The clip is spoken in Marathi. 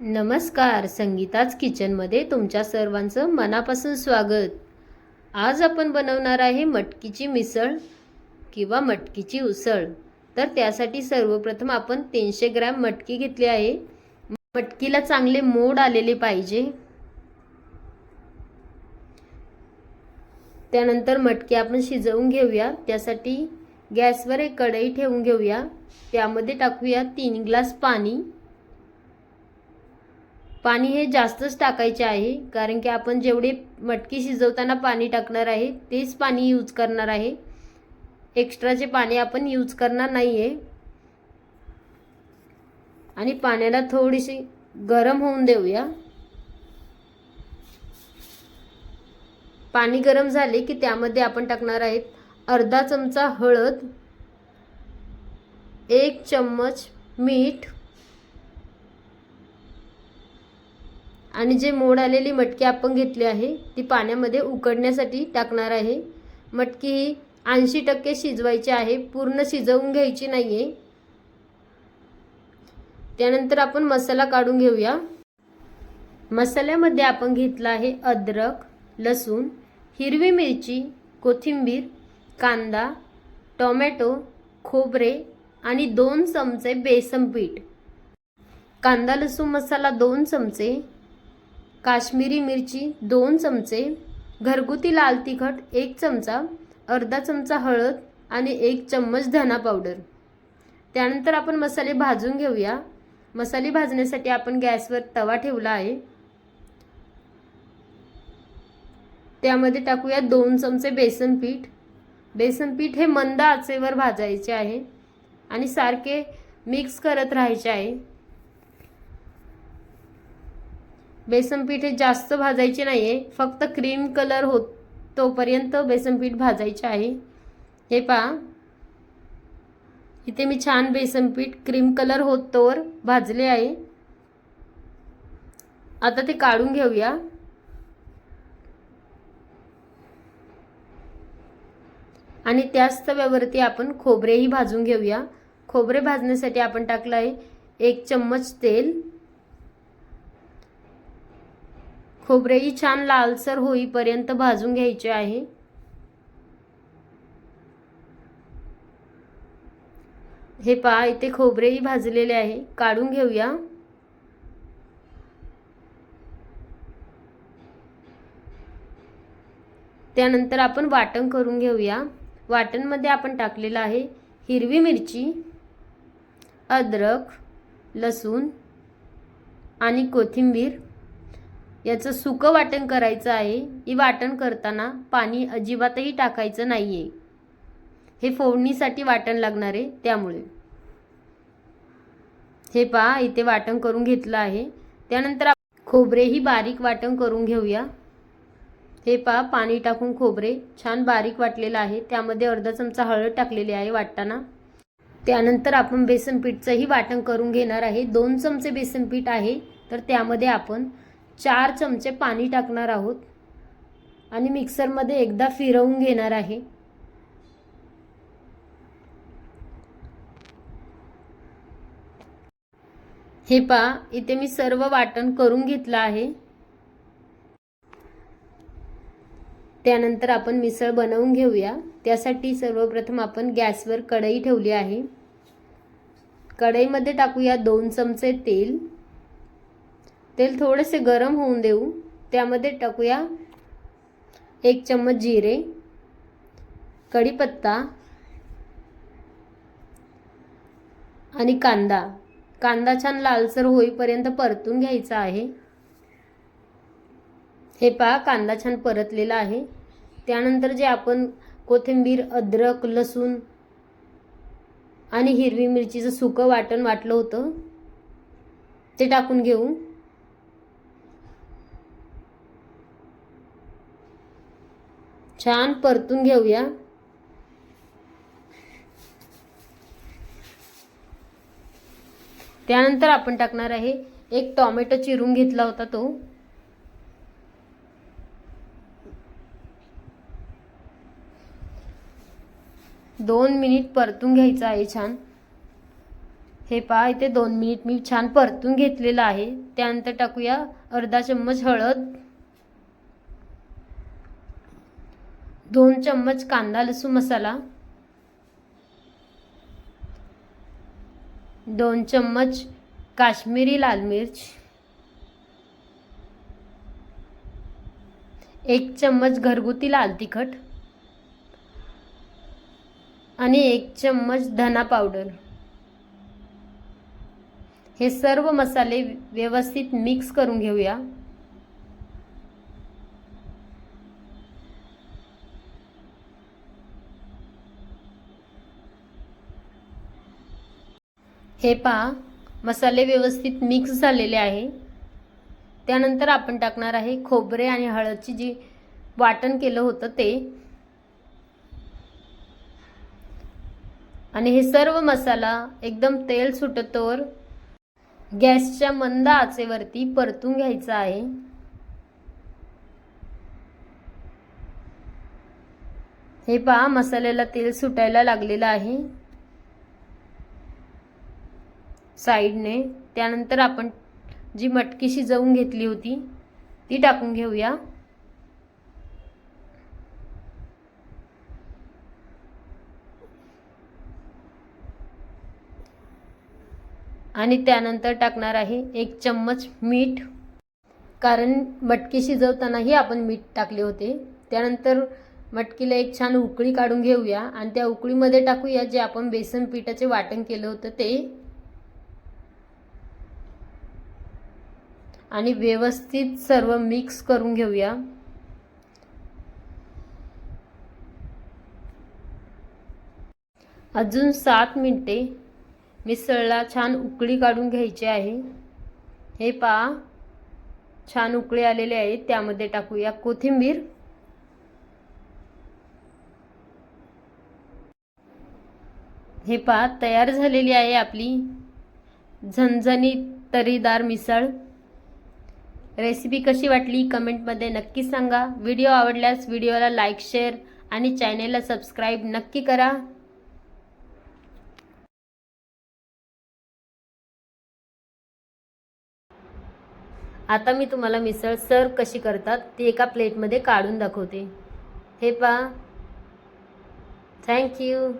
नमस्कार संगीताच किचनमध्ये तुमच्या सर्वांचं मनापासून स्वागत. आज आपण बनवणार आहे मटकीची मिसळ किंवा मटकीची उसळ. तर त्यासाठी सर्वप्रथम आपण तीनशे ग्रॅम मटकी घेतली आहे. मटकीला चांगले मोड आलेले पाहिजे. त्यानंतर मटकी आपण शिजवून घेऊया. त्यासाठी गॅसवर एक कढई ठेवून घेऊया. त्यामध्ये टाकूया तीन ग्लास पाणी. पाणी हे जास्तच टाकायचे आहे कारण की आपण जेवढे मटकी शिजवताना पाणी टाकणार आहे तेच पाणी यूज करणार आहे. एक्स्ट्राचे पाणी आपण यूज करणार नाही आहे आणि पाण्याला थोडीशी गरम होऊन देऊया. पाणी गरम झाले की त्यामध्ये आपण टाकणार आहेत अर्धा चमचा हळद एक चम्मच मीठ आणि जे मोड आलेली मटकी आपण घेतली आहे ती पाण्यामध्ये उकडण्यासाठी टाकणार आहे. मटकी ही ऐंशी टक्के शिजवायची आहे पूर्ण शिजवून घ्यायची नाही आहे त्यानंतर आपण मसाला काढून घेऊया. मसाल्यामध्ये आपण घेतला आहे अद्रक लसूण हिरवी मिरची कोथिंबीर कांदा टोमॅटो खोबरे आणि दोन चमचे बेसन पीठ. कांदा लसूण मसाला दोन चमचे काश्मीरी मिरची दोन चमचे घरगुती लाल तिखट एक चमचा अर्धा चमचा हळद आणि एक चम्मच धना पावडर. त्यानंतर आपण मसाले भाजून घेऊया. मसाले भाजण्यासाठी आपण गॅसवर तवा ठेवला आहे. त्यामध्ये टाकूया दोन चमचे बेसन पीठ. बेसन पीठ हे मंद आचेवर भाजायचे आहे आणि सारखे मिक्स करत राहायचे आहे. बेसन पीठ हे जास्त भाजायचे नाही आहे फक्त क्रीम कलर होत तोपर्यंत बेसन पीठ भाजायचे आहे. हे पहा. इथे मी छान बेसन पीठ क्रीम कलर होत तोवर भाजले आहे. आता ते काढून घेऊया. आणि त्याच तव्यावरती आपण खोबरेही भाजून घेऊया. खोबरे भाजण्यासाठी आपण टाकलं आहे एक चम्मच तेल. खोबरेही छान लालसर होईपर्यंत भाजून घ्यायचे आहे. हे पहा इथे खोबरेही भाजलेले आहे. काढून घेऊया. त्यानंतर आपण वाटण करून घेऊया. वाटणमध्ये आपण टाकलेलं आहे हिरवी मिरची अद्रक लसूण आणि कोथिंबीर. याचं सुकं वाटण करायचं आहे. ही वाटण करताना पाणी अजिबातही टाकायचं नाही आहे हे फोडणीसाठी वाटण लागणार आहे त्यामुळे. हे पहा इथे वाटण करून घेतलं आहे. त्यानंतर खोबरेही बारीक वाटण करून घेऊया. हे पहा पाणी टाकून खोबरे छान बारीक वाटलेलं आहे. त्यामध्ये अर्धा चमचा हळद टाकलेली आहे वाटताना. त्यानंतर आपण बेसनपीठचंही वाटण करून घेणार आहे. दोन चमचे बेसनपीठ आहे. तर त्यामध्ये आपण चार चमचे पाणी टाकणार आहोत. आणि मिक्सरमध्ये एकदा फिरवून घेणार आहे. हे पहा इथे मी सर्व वाटण करून घेतलं आहे. त्यानंतर आपण मिसळ बनवून घेऊया. त्यासाठी सर्वप्रथम आपण गॅसवर कढई ठेवली आहे. कढईमध्ये टाकूया दोन चमचे तेल. तेल थोडेसे गरम होऊन देऊ. त्यामध्ये टाकूया एक चम्मच जिरे कढीपत्ता आणि कांदा. कांदा छान लालसर होईपर्यंत परतून घ्यायचा आहे. हे पहा कांदा छान परतलेला आहे. त्यानंतर जे आपण कोथिंबीर अद्रक लसूण आणि हिरवी मिरचीचं सुकं वाटण वाटलं होतं ते टाकून घेऊ. छान परतून घेऊया. त्यानंतर आपण टाकणार आहे एक टॉमॅटो चिरून घेतला होता तो. दोन मिनिट परतून घ्यायचं आहे छान. हे पहा इथे दोन मिनिट मी छान परतून घेतलेलं आहे. त्यानंतर टाकूया अर्धा चम्मच हळद. दोन चम्मच कांदा लसूण मसाला दोन चम्मच काश्मीरी लाल मिर्च एक चम्मच घरगुती लाल तिखट आणि एक चम्मच धना पावडर. हे सर्व मसाले व्यवस्थित मिक्स करून घेऊया. हे पहा मसाले व्यवस्थित मिक्स झालेले आहे. त्यानंतर आपण टाकणार आहे खोबरे आणि हळदची जी वाटण केलं होतं ते. आणि हे सर्व मसाला एकदम तेल सुटतोवर गॅसच्या मंद आचेवरती परतून घ्यायचा आहे. हे पहा मसाल्याला तेल सुटायला लागलेलं आहे. साईडने. त्यानंतर आपण जी मटकी शिजवून घेतली होती ती टाकून घेऊया. आणि त्यानंतर टाकणार आहे एक चम्मच मीठ. कारण मटकी शिजवतानाही आपण मीठ टाकले होते. त्यानंतर मटकीला एक छान उकळी काढून घेऊया. आणि त्या उकळीमध्ये टाकूया जे आपण बेसन पिठाचे वाटण केलं होतं ते. आणि व्यवस्थित सर्व मिक्स करून घेऊया. अजून सात मिनटे. मिसळला छान उकळी काढून घ्यायची आहे. हे पहा छान उकळी आलेले आहे. त्यामध्ये टाकूया कोथिंबीर. हे पहा तयार झालेली आहे आपली झणझणीत तरीदार मिसळ. रेसिपी कशी वाटली कमेंटमध्ये नक्की सांगा. व्हिडिओ आवडल्यास व्हिडिओला लाईक शेअर आणि चॅनेलला सबस्क्राईब नक्की करा. आता मी तुम्हाला मिसळ सर्व कशी करतात ती एका प्लेटमध्ये काढून दाखवते. हे पहा. थँक्यू